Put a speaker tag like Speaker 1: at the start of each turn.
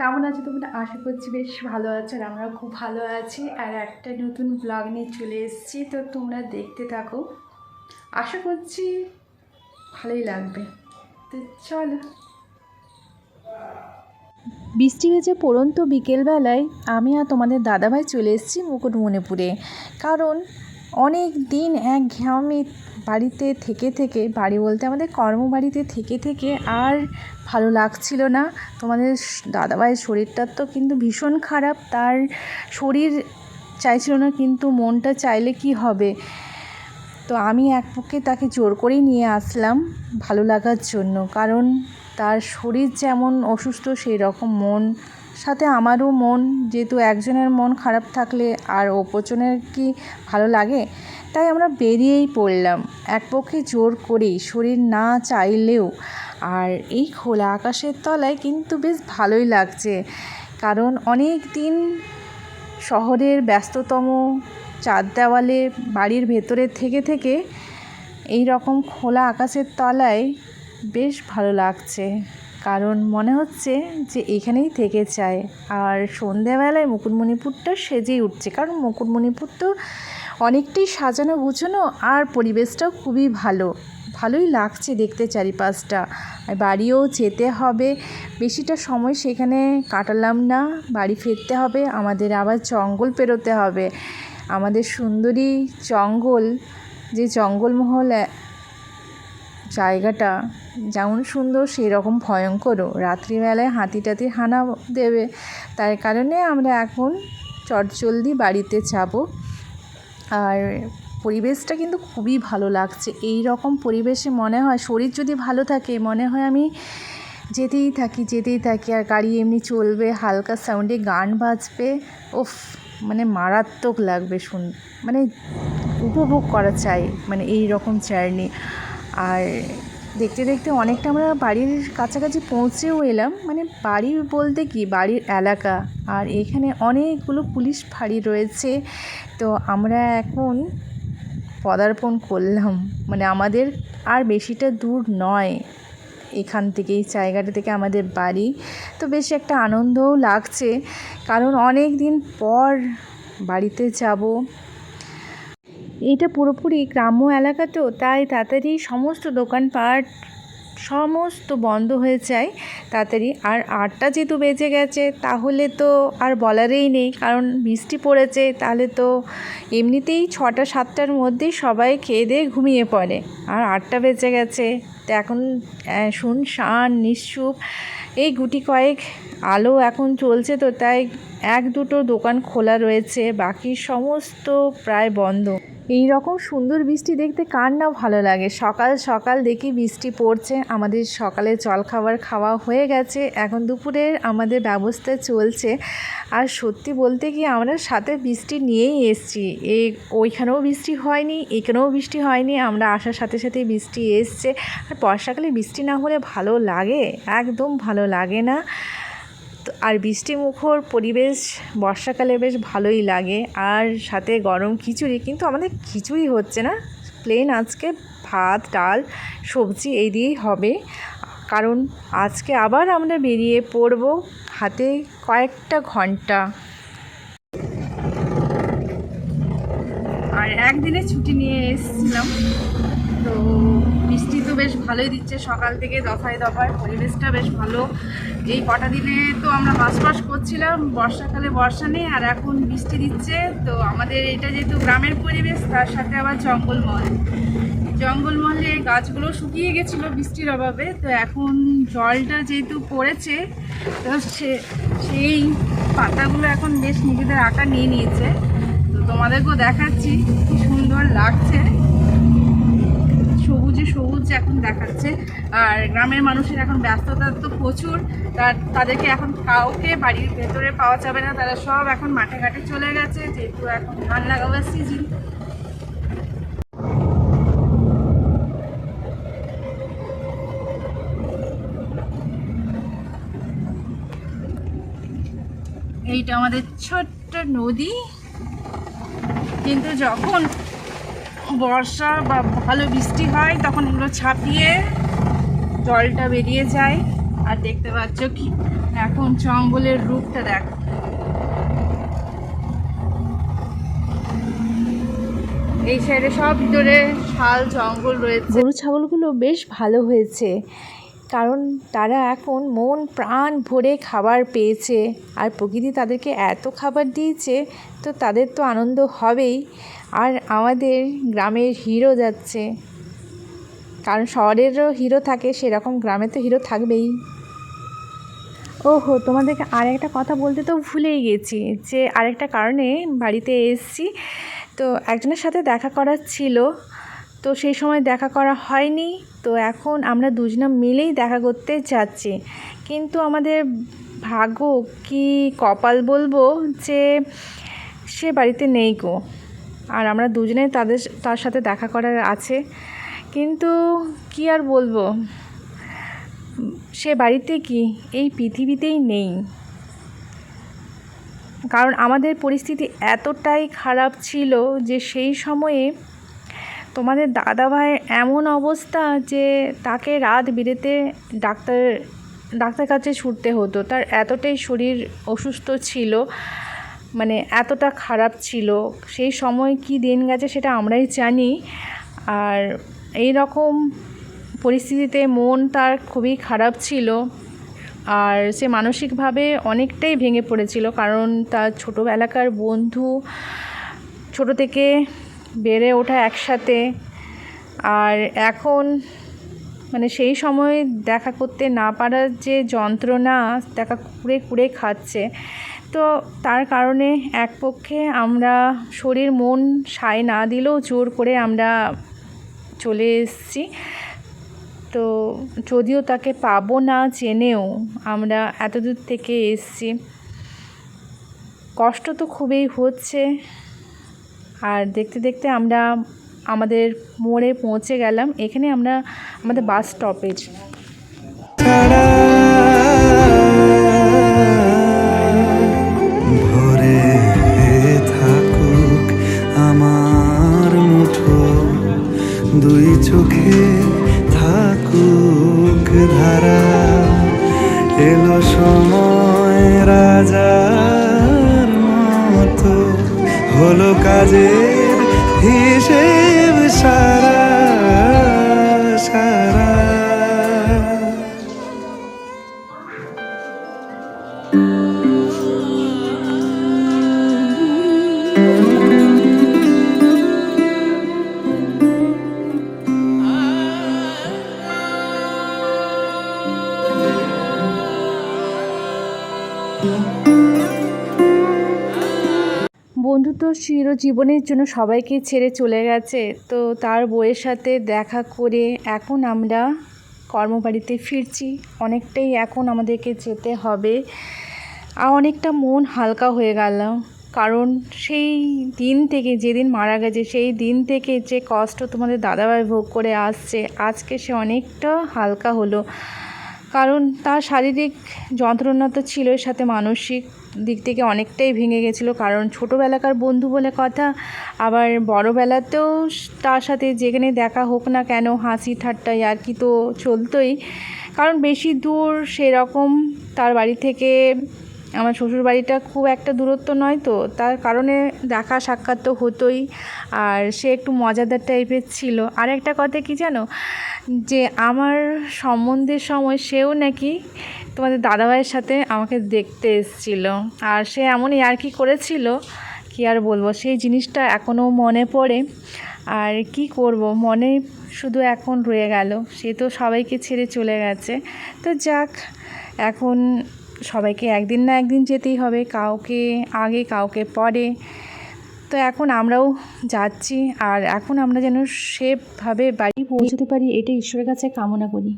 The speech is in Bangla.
Speaker 1: কেমন আছো তোমরা? আশা করছি বেশ ভালো আছো আর আমরা খুব ভালো আছি। আর একটা নতুন ব্লগ নিয়ে চলে এসেছি, তো তোমরা দেখতে থাকো। আশা করছি ভালোই লাগবে। তো চলো। বৃষ্টি হয়েছে পড়ন্ত বিকেলবেলায় আমি আর তোমাদের দাদাভাই চলে এসেছি মুকুটমণিপুরে। কারণ অনেক দিন এক ঘামে বাড়িতে থেকে থেকে, বাড়ি বলতে আমাদের কর্মবাড়িতে থেকে থেকে আর ভালো লাগছিল না। তোমাদের দাদাভাইয়ের শরীরটা তো কিন্তু ভীষণ খারাপ, তার শরীর চাইছিল না কিন্তু মনটা চাইলে কি হবে। তো আমি এক পক্ষে তাকে জোর করেই নিয়ে আসলাম ভালো লাগার জন্য, কারণ তার শরীর যেমন অসুস্থ সেই রকম মন সাথে আমারও মন, যেহেতু একজনের মন খারাপ থাকলে আর অপরজনের কি ভালো লাগে? তাই আমরা বেরিয়েই পড়লাম। এক পক্ষে জোর করেই, শরীর না চাইলেও। আর এই খোলা আকাশের তলায় কিন্তু বেশ ভালোই লাগছে। কারণ অনেক দিন শহরের ব্যস্ততম চার দেওয়ালে, বাড়ির ভেতরে থেকে থেকে এই রকম খোলা আকাশের তলায় বেশ ভালো লাগছে। কারণ মনে হচ্ছে যে এখানেই থেকে চায় আর সন্ধেবেলায় মুকুটমণিপুরটা সেজেই উঠছে। কারণ মুকুটমণিপুর তো অনেকটাই সাজানো গুছানো আর পরিবেশটাও খুবই ভালো। ভালোই লাগছে দেখতে চারিপাশটা। বাড়িও যেতে হবে। বেশিটা সময় সেখানে কাটালাম না। বাড়ি ফিরতে হবে। আমাদের আবার জঙ্গল পেরোতে হবে। আমাদের সুন্দরী জঙ্গল, যে জঙ্গলমহল জায়গাটা যেমন সুন্দর সেই রকম ভয়ঙ্করও। রাত্রিবেলায় হাতি টাতি হানা দেবে, তার কারণে আমরা এখন চটজলদি বাড়িতে যাব। আর পরিবেশটা কিন্তু খুবই ভালো লাগছে। এই রকম পরিবেশে মনে হয় শরীর যদি ভালো থাকে, মনে হয় আমি যেতেই থাকি যেতেই থাকি। আর গাড়ি এমনি চলবে, হালকা সাউন্ডে গান বাজবে ওফ মানে মারাত্মক লাগবে শুন মানে উপভোগ করা চাই মানে এই রকম জার্নি আর দেখতে দেখতে অনেকটা আমরা বাড়ির কাছাকাছি পৌঁছেও এলাম। মানে বাড়ি বলতে কি? বাড়ির এলাকা। আর এখানে অনেকগুলো পুলিশ ফাঁড়ি রয়েছে। তো আমরা এখন পদার্পণ করলাম। মানে আমাদের আর বেশিটা দূর নয় এখান থেকে, এই জায়গাটা থেকে আমাদের বাড়ি। তো বেশ একটা আনন্দও লাগছে। কারণ অনেক দিন পর বাড়িতে যাব। এইটা পুরোপুরি গ্রাম্য এলাকা তো তাই তাড়াতাড়ি সমস্ত দোকানপাট সমস্ত বন্ধ হয়ে যায় তাড়াতাড়ি। আর আটটা যেহেতু বেজে গেছে তাহলে তো আর বলারই নেই। কারণ বৃষ্টি পড়েছে তাহলে তো এমনিতেই ছটা সাতটার মধ্যেই সবাই খেয়ে দিয়ে ঘুমিয়ে পড়ে। আর আটটা বেজে গেছে তো এখন আহ, শুনশান নিশ্চুপ এই গুটি কয়েক আলো এখন চলছে তো তাই এক দুটো দোকান খোলা রয়েছে বাকি সমস্ত প্রায় বন্ধ। এই রকম সুন্দর বৃষ্টি দেখতে কার না ভালো লাগে? সকাল সকাল দেখি বৃষ্টি পড়ছে, আমাদের সকালে জলখাবার খাওয়া হয়ে গেছে, এখন দুপুরের আমাদের ব্যবস্থা চলছে। আর সত্যি বলতে কি, আমরা সাথে বৃষ্টি নিয়েই এসছি। এ, ওইখানেও বৃষ্টি হয়নি, এখানেও বৃষ্টি হয়নি, আমরা আসার সাথে সাথেই বৃষ্টি এসছে। আর বর্ষাকালে বৃষ্টি না হলে ভালো লাগে? একদম ভালো লাগে না। আর বৃষ্টি মুখর পরিবেশ, বর্ষাকালে বেশ ভালোই লাগে। আর সাথে গরম খিচুড়ি, কিন্তু আমাদের খিচুড়ি হচ্ছে না। প্লেন আজকে ভাত, ডাল, সবজি এই দিয়েই হবে। কারণ আজকে আবার আমরা বেরিয়ে পড়ব হাতে কয়েকটা ঘণ্টা। আর একদিনে ছুটি নিয়ে এসেছিলাম। তো বেশ ভালোই দিচ্ছে। সকাল থেকে দফায় দফায় পরিবেশটা বেশ ভালো। এই কটা দিনে তো আমরা বাসবাস করছিলাম, বর্ষাকালে বর্ষা নেই আর এখন বৃষ্টি দিচ্ছে। তো আমাদের এটা যেহেতু গ্রামের পরিবেশ, তার সাথে আবার জঙ্গলমহল। জঙ্গলমহলে গাছগুলো শুকিয়ে গেছিল বৃষ্টির অভাবে, তো এখন জলটা যেহেতু পড়েছে, তো সে- সেই পাতাগুলো এখন বেশ নিজেদের আকার নিয়ে নিয়েছে। তো তোমাদেরকেও দেখাচ্ছি, কি সুন্দর লাগছে। সবুজে এখন দেখাচ্ছে। আর গ্রামের মানুষের এখন ব্যস্ততা তো প্রচুর। তার, তাদেরকে এখন কাউকে বাড়ির ভেতরে পাওয়া যাবে না। তারা সব এখন মাঠে ঘাটে চলে গেছে, যেহেতু এখন ধান লাগাবার সিজন এইটা আমাদের ছোট্ট নদী। কিন্তু যখন বর্ষা বা ভালো বৃষ্টি হয়, তখন এগুলো ছাপিয়ে জলটা বেরিয়ে যায়। আর দেখতে পাচ্ছ কি? এখন জঙ্গলের রূপটা দেখ। এই সাইডে সব ভিতরে শাল, জঙ্গল রয়েছে। গরু, ছাগলগুলো বেশ ভালো হয়েছে। কারণ তারা এখন মন, প্রাণ ভরে খাবার পেয়েছে। আর প্রকৃতি তাদেরকে এত খাবার দিয়েছে, তো তাদের তো আনন্দ হবেই। আর আমাদের গ্রামের হিরো যাচ্ছে। কারণ শহরেরও হিরো থাকে, সেরকম গ্রামে তো হিরো থাকবেই। ওহো, তোমাদেরকে আর একটা কথা বলতে তো ভুলেই গেছি, যে আরেকটা কারণে বাড়িতে এসেছি। তো একজনের সাথে দেখা করার ছিল। তো সেই সময় দেখা করা হয়নি। তো এখন আমরা দুজনা মিলেই দেখা করতে যাচ্ছি। কিন্তু আমাদের ভাগ্য কি কপাল বলব যে সে বাড়িতে নেই গো। আর আমরা দুজনে তাদের, তার সাথে দেখা করার আছে। কিন্তু কি আর বলব? সে বাড়িতে কি? এই পৃথিবীতেই নেই। কারণ আমাদের পরিস্থিতি এতটাই খারাপ ছিল যে সেই সময়ে তোমাদের দাদাভাইয়ের এমন অবস্থা যে তাকে রাত বিরেতে ডাক্তার ডাক্তার কাছে ছুটতে হতো। তার এতটাই শরীর অসুস্থ ছিল মানে এতটা খারাপ ছিল। সেই সময় কি দিন গেছে সেটা আমরাই জানি। আর এই রকম পরিস্থিতিতে মন তার খুবই খারাপ ছিল। আর সে মানসিকভাবে অনেকটাই ভেঙে পড়েছিল। কারণ তার ছোটোবেলাকার বন্ধু, ছোটো থেকে বেড়ে ওঠা একসাথে। আর এখন মানে সেই সময় দেখা করতে না পারার যে যন্ত্রণা, দেখা কুড়ে কুড়ে খাচ্ছে। তো তার কারণে এক পক্ষে আমরা শরীর মন সায় না দিলেও জোর করে আমরা চলে এসেছি। তো যদিও তাকে পাবো না জেনেও আমরা এত দূর থেকে এসেছি। কষ্ট তো খুবই হচ্ছে। আর দেখতে দেখতে আমরা আমাদের মোড়ে পৌঁছে গেলাম। এখানে আমরা আমাদের বাস স্টপেজ
Speaker 2: আমার মুঠো, দুই চোখে কাজের হিসেব সারা
Speaker 1: তো চিরজীবনের জন্য সবাইকে ছেড়ে চলে গেছে। তো তার বইয়ের সাথে দেখা করে এখন আমরা কর্মবাড়িতে ফিরছি। অনেকটাই এখন আমাদেরকে যেতে হবে। আর অনেকটা মন হালকা হয়ে গেল। কারণ সেই দিন থেকে যেদিন মারা গেছে, সেই দিন থেকে যে কষ্ট তোমাদের দাদাভাই ভোগ করে আসছে, আজকে সে অনেকটা হালকা হলো। কারণ তার শারীরিক যন্ত্রণা তো ছিলই সাথে মানসিক। দিক থেকে অনেকটাই ভেঙে গেছিল। কারণ ছোটোবেলাকার বন্ধু বলে কথা, আবার বড়োবেলাতেও তার সাথে যেখানে দেখা হোক না কেন হাসি ঠাট্টা আর কি তো চলতোই। কারণ বেশি দূর সেরকম তার বাড়ি থেকে আমার শ্বশুর বাড়িটা খুব একটা দূরত্ব নয় তো, তার কারণে দেখা সাক্ষাৎ তো হতোই। আর সে একটু মজাদার টাইপের ছিল। আর একটা কথা কি জানো? যে আমার সম্বন্ধের সময় সেও নাকি তোমাদের দাদাভাইয়ের সাথে আমাকে দেখতে এসেছিল। আর সে এমনই আর কি করেছিল, কি আর বলব? সেই জিনিসটা এখনও মনে পড়ে। আর কি করব? মনে শুধু এখন রয়ে গেল। সে তো সবাইকে ছেড়ে চলে গেছে। তো যাক, এখন সবাইকে একদিন না একদিন যেতেই হবে, কাউকে আগে, কাউকে পরে। তো এখন আমরাও যাচ্ছি, আর এখন আমরা যেন সেভাবে বাড়ি পৌঁছতে পারি এটা ঈশ্বরের কাছে কামনা করি।